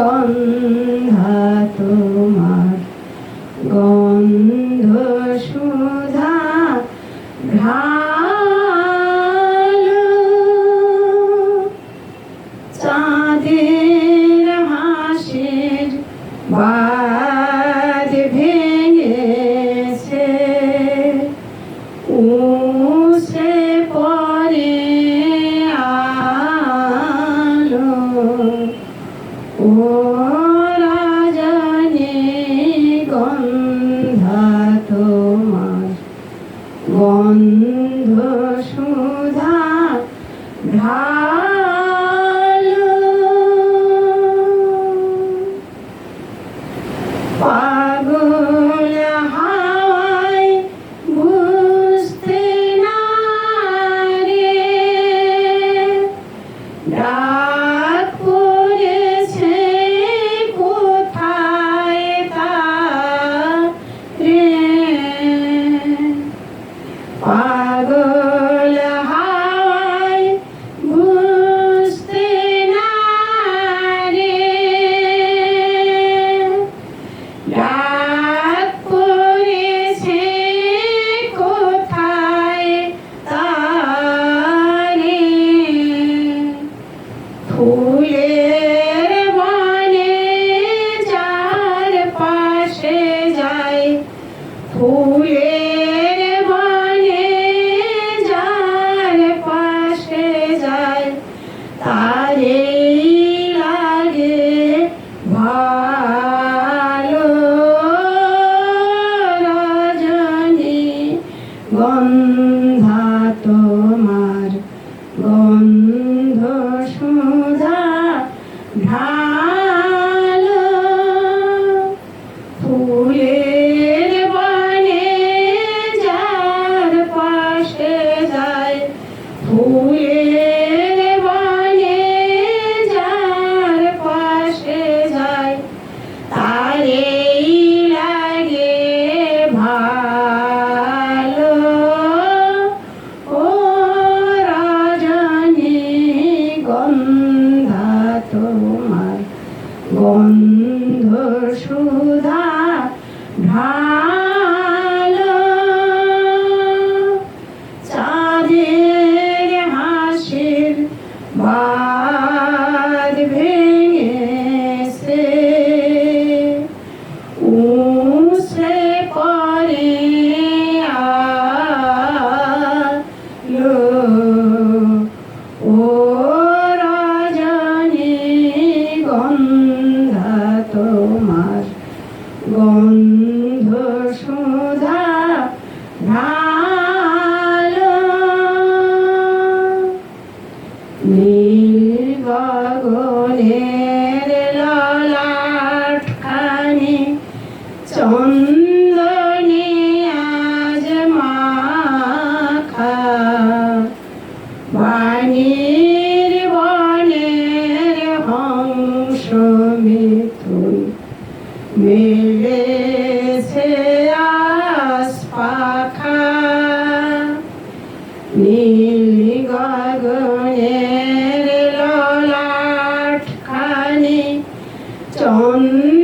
গন্ধা তোমার গন্ধ সুধা ঘ্রাল চাঁদের হাসির বা on Aleluia. নীল গগনের ললাট চন্দ্র চন্দ্র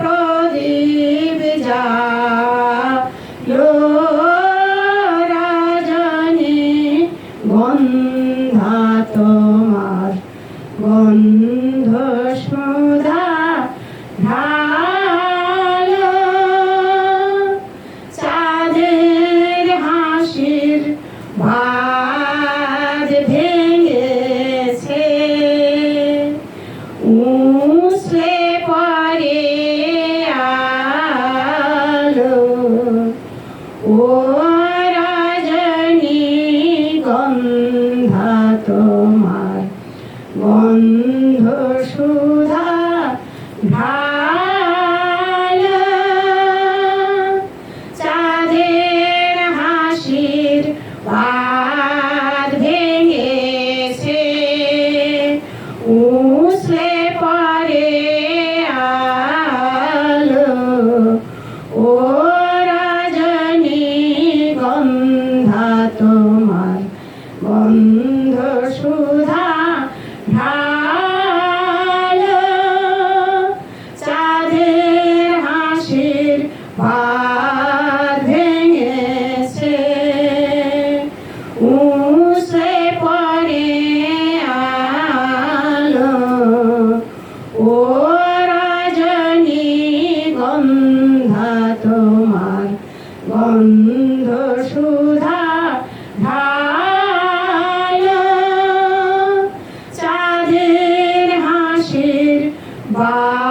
প্রদীপ যায় 我 গন্ধ হাসির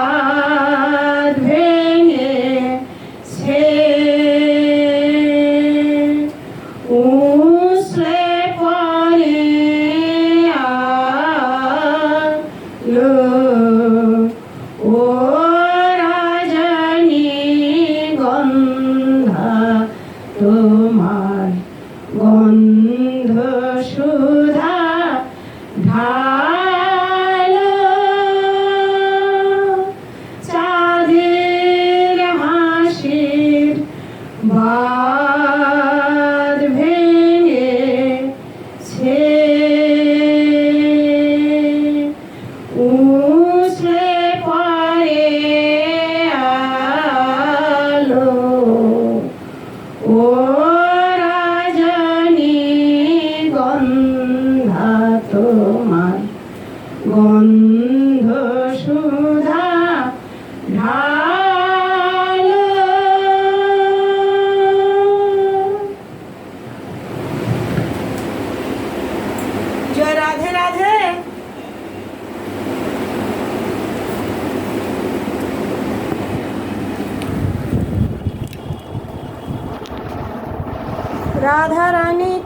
Wow.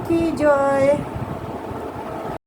Joy!